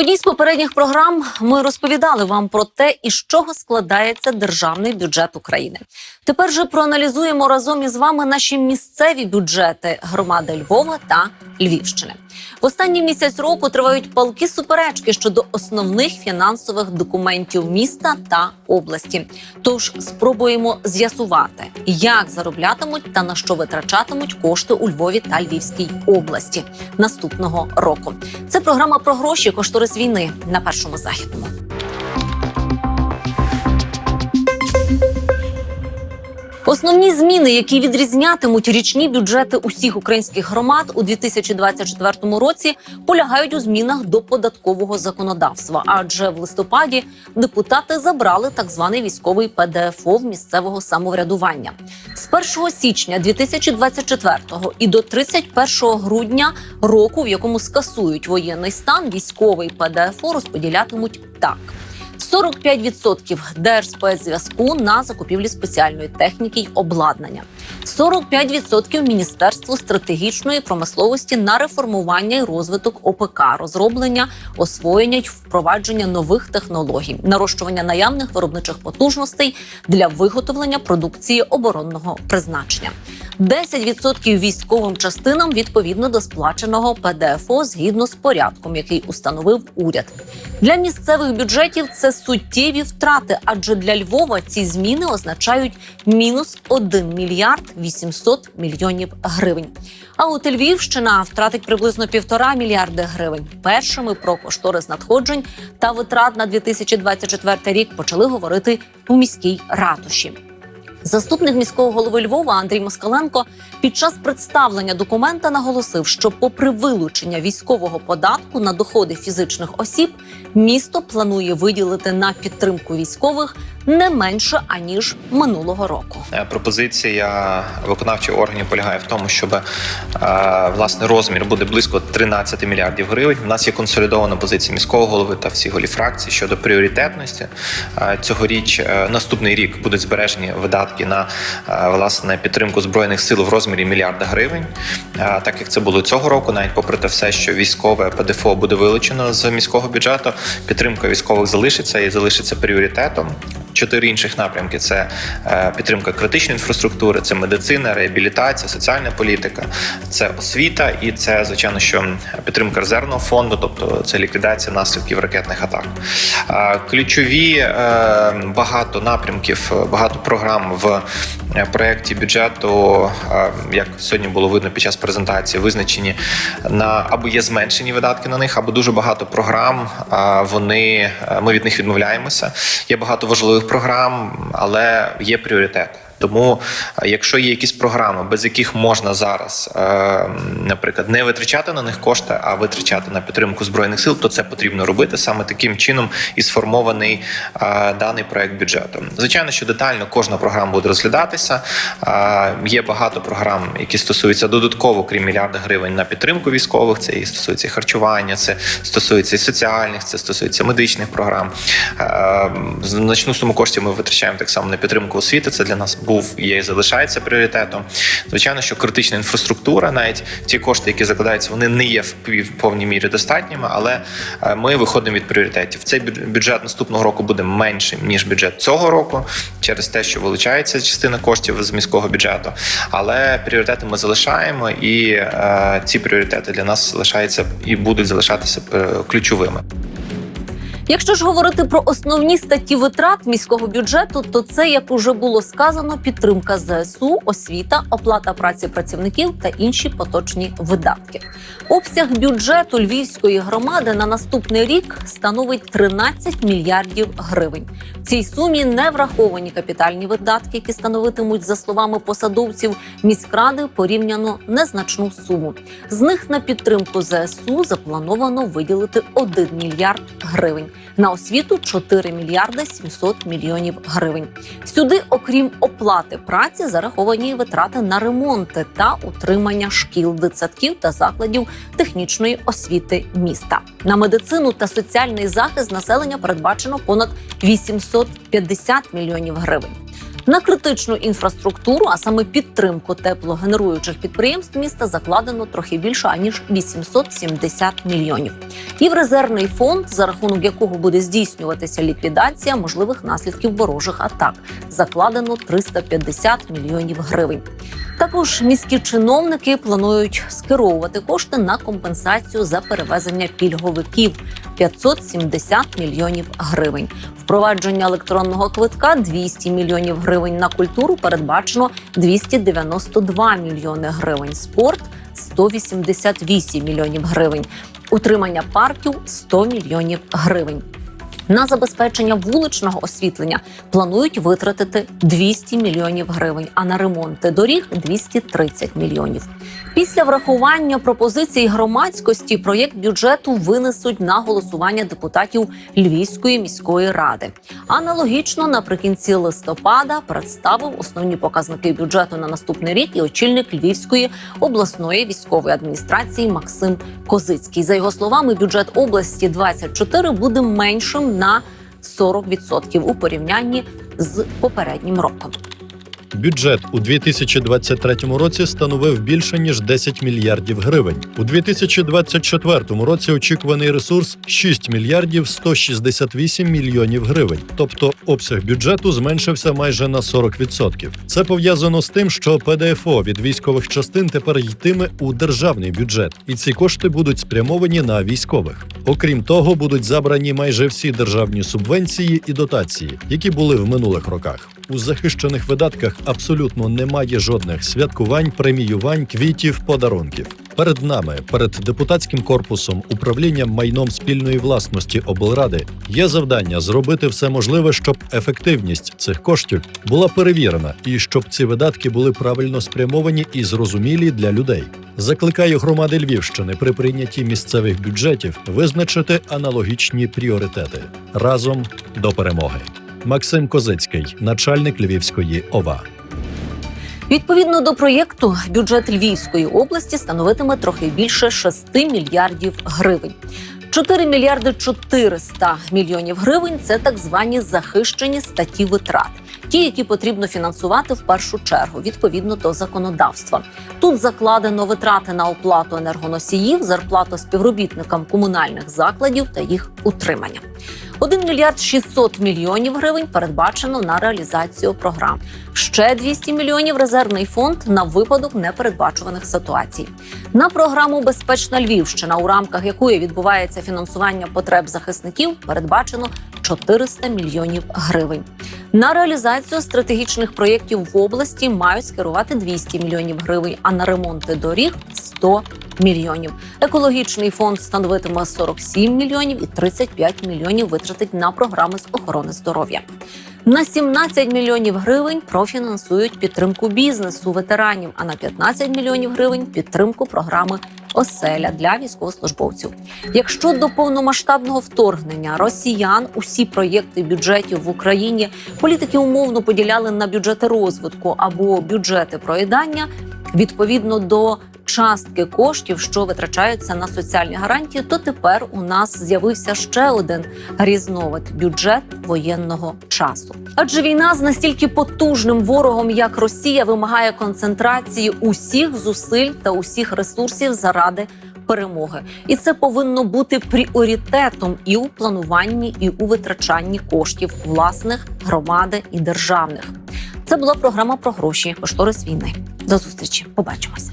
одній з попередніх програм ми розповідали вам про те, із чого складається державний бюджет України. Тепер же проаналізуємо разом із вами наші місцеві бюджети громади Львова та Львівщини. В останній місяць року тривають палки суперечки щодо основних фінансових документів міста та області. Тож спробуємо з'ясувати, як зароблятимуть та на що витрачатимуть кошти у Львові та Львівській області наступного року. Це програма про гроші, кошторис війни на першому західному. Основні зміни, які відрізнятимуть річні бюджети усіх українських громад у 2024 році, полягають у змінах до податкового законодавства. Адже в листопаді депутати забрали так званий військовий ПДФО в місцевого самоврядування з 1 січня 2024 і до 31 грудня року, в якому скасують воєнний стан, військовий ПДФО розподілятимуть так. 45% Держспецзв'язку на закупівлі спеціальної техніки й обладнання, 45% Міністерству стратегічної промисловості на реформування і розвиток ОПК, розроблення, освоєння й впровадження нових технологій, нарощування наявних виробничих потужностей для виготовлення продукції оборонного призначення. 10% військовим частинам відповідно до сплаченого ПДФО згідно з порядком, який установив уряд. Для місцевих бюджетів це суттєві втрати, адже для Львова ці зміни означають мінус 1 мільярд 800 мільйонів гривень. А от Львівщина втратить приблизно півтора мільярди гривень. Першими про кошторис надходжень та витрат на 2024 рік почали говорити у міській ратуші. Заступник міського голови Львова Андрій Москаленко під час представлення документа наголосив, що, попри вилучення військового податку на доходи фізичних осіб, місто планує виділити на підтримку військових не менше аніж минулого року. Е, Пропозиція виконавчих органів полягає в тому, щоб е, власне розмір буде близько 13 мільярдів гривень. У нас є консолідована позиція міського голови та всіх голів фракцій щодо пріоритетності. Е, Цьогоріч наступний рік будуть збережені видатки на власне підтримку збройних сил в розмірі мільярда гривень. Так як це було цього року, навіть попри те все, що військове ПДФО буде вилучено з міського бюджету, підтримка військових залишиться і залишиться пріоритетом. Чотири інших напрямки: це е, підтримка критичної інфраструктури, це медицина, реабілітація, соціальна політика, це освіта і це, звичайно, що підтримка резервного фонду, тобто це ліквідація наслідків ракетних атак. Ключові е, багато напрямків, багато програм в проєкті бюджету, е, як сьогодні було видно під час презентації, визначені на або є зменшені видатки на них, або дуже багато програм. Вони е, ми від них відмовляємося. Є багато важливих програм, але є пріоритети. Тому, е, якщо є якісь програми, без яких можна зараз, е, наприклад, не витрачати на них кошти, а витрачати на підтримку збройних сил, то це потрібно робити саме таким чином і сформований е, даний проект бюджету. Звичайно, що детально кожна програма буде розглядатися. Є багато програм, які стосуються додатково, крім мільярда гривень на підтримку військових. Це і стосується і харчування, це стосується і соціальних, це стосується медичних програм. Значну суму коштів ми витрачаємо так само на підтримку освіти. Це для нас був є і залишається пріоритетом. Звичайно, що критична інфраструктура, навіть ті кошти, які закладаються, вони не є в повній мірі достатніми, але е, ми виходимо від пріоритетів. Цей бюджет наступного року буде меншим ніж бюджет цього року, через те, що вилучається частина коштів з міського бюджету. Але пріоритети ми залишаємо, і е, ці пріоритети для нас залишаються і будуть залишатися е, ключовими. Якщо ж говорити про основні статті витрат міського бюджету, то це, як уже було сказано, підтримка ЗСУ, освіта, оплата праці працівників та інші поточні видатки. Обсяг бюджету Львівської громади на наступний рік становить 13 мільярдів гривень. В цій сумі не враховані капітальні видатки, які становитимуть, за словами посадовців міськради, порівняно незначну суму. З них на підтримку ЗСУ заплановано виділити 1 мільярд гривень. На освіту 4 мільярди 700 мільйонів гривень. Сюди, окрім оплати праці, зараховані витрати на ремонти та утримання шкіл, дитсадків та закладів технічної освіти міста. На медицину та соціальний захист населення передбачено понад 850 мільйонів гривень. На критичну інфраструктуру, а саме підтримку теплогенеруючих підприємств міста, закладено трохи більше аніж 870 мільйонів. І в резервний фонд, за рахунок якого буде здійснюватися ліквідація можливих наслідків ворожих атак, закладено 350 мільйонів гривень. Також міські чиновники планують скеровувати кошти на компенсацію за перевезення пільговиків 570 мільйонів гривень. Впровадження електронного квитка 200 мільйонів гривень. На культуру передбачено 292 мільйони гривень. Спорт 188 мільйонів гривень. Утримання парків 100 мільйонів гривень. На забезпечення вуличного освітлення планують витратити 200 мільйонів гривень, а на ремонти доріг 230 мільйонів. Після врахування пропозицій громадськості проєкт бюджету винесуть на голосування депутатів Львівської міської ради. Аналогічно наприкінці листопада представив основні показники бюджету на наступний рік і очільник Львівської обласної військової адміністрації Максим Козицький. За його словами, бюджет області 24 буде меншим на 40% у порівнянні з попереднім роком. Бюджет у 2023 році становив більше ніж 10 мільярдів гривень. У 2024 році очікуваний ресурс 6 мільярдів 168 мільйонів гривень. Тобто обсяг бюджету зменшився майже на 40%. Це пов'язано з тим, що ПДФО від військових частин тепер йтиме у державний бюджет, і ці кошти будуть спрямовані на військових. Окрім того, будуть забрані майже всі державні субвенції і дотації, які були в минулих роках. У захищених видатках абсолютно немає жодних святкувань, преміювань, квітів, подарунків. Перед нами, перед депутатським корпусом, управлінням майном спільної власності облради, є завдання зробити все можливе, щоб ефективність цих коштів була перевірена, і щоб ці видатки були правильно спрямовані і зрозумілі для людей. Закликаю громади Львівщини при прийнятті місцевих бюджетів визначити аналогічні пріоритети разом до перемоги. Максим Козицький, начальник Львівської ОВА. Відповідно до проєкту, бюджет Львівської області становитиме трохи більше 6 мільярдів гривень. 4 мільярди 400 мільйонів гривень це так звані захищені статті витрат, ті, які потрібно фінансувати в першу чергу відповідно до законодавства. Тут закладено витрати на оплату енергоносіїв, зарплату співробітникам комунальних закладів та їх утримання. 1 мільярд 600 мільйонів гривень передбачено на реалізацію програм. Ще 200 мільйонів резервний фонд на випадок непередбачуваних ситуацій. На програму Безпечна Львівщина, у рамках якої відбувається фінансування потреб захисників, передбачено 400 мільйонів гривень. На реалізацію стратегічних проєктів в області мають скерувати 200 мільйонів гривень, а на ремонти доріг 100 мільйонів. Екологічний фонд становитиме 47 мільйонів і 35 мільйонів витратить на програми з охорони здоров'я. На 17 мільйонів гривень профінансують підтримку бізнесу ветеранів, а на 15 мільйонів гривень підтримку програми оселя для військовослужбовців. Якщо до повномасштабного вторгнення росіян усі проєкти бюджетів в Україні політики умовно поділяли на бюджети розвитку або бюджети проїдання відповідно до частки коштів, що витрачаються на соціальні гарантії, то тепер у нас з'явився ще один різновид бюджет воєнного часу. Адже війна з настільки потужним ворогом, як Росія, вимагає концентрації усіх зусиль та усіх ресурсів заради перемоги, і це повинно бути пріоритетом і у плануванні, і у витрачанні коштів власних громади і державних. Це була програма про гроші. Кошторис війни. До зустрічі. Побачимося.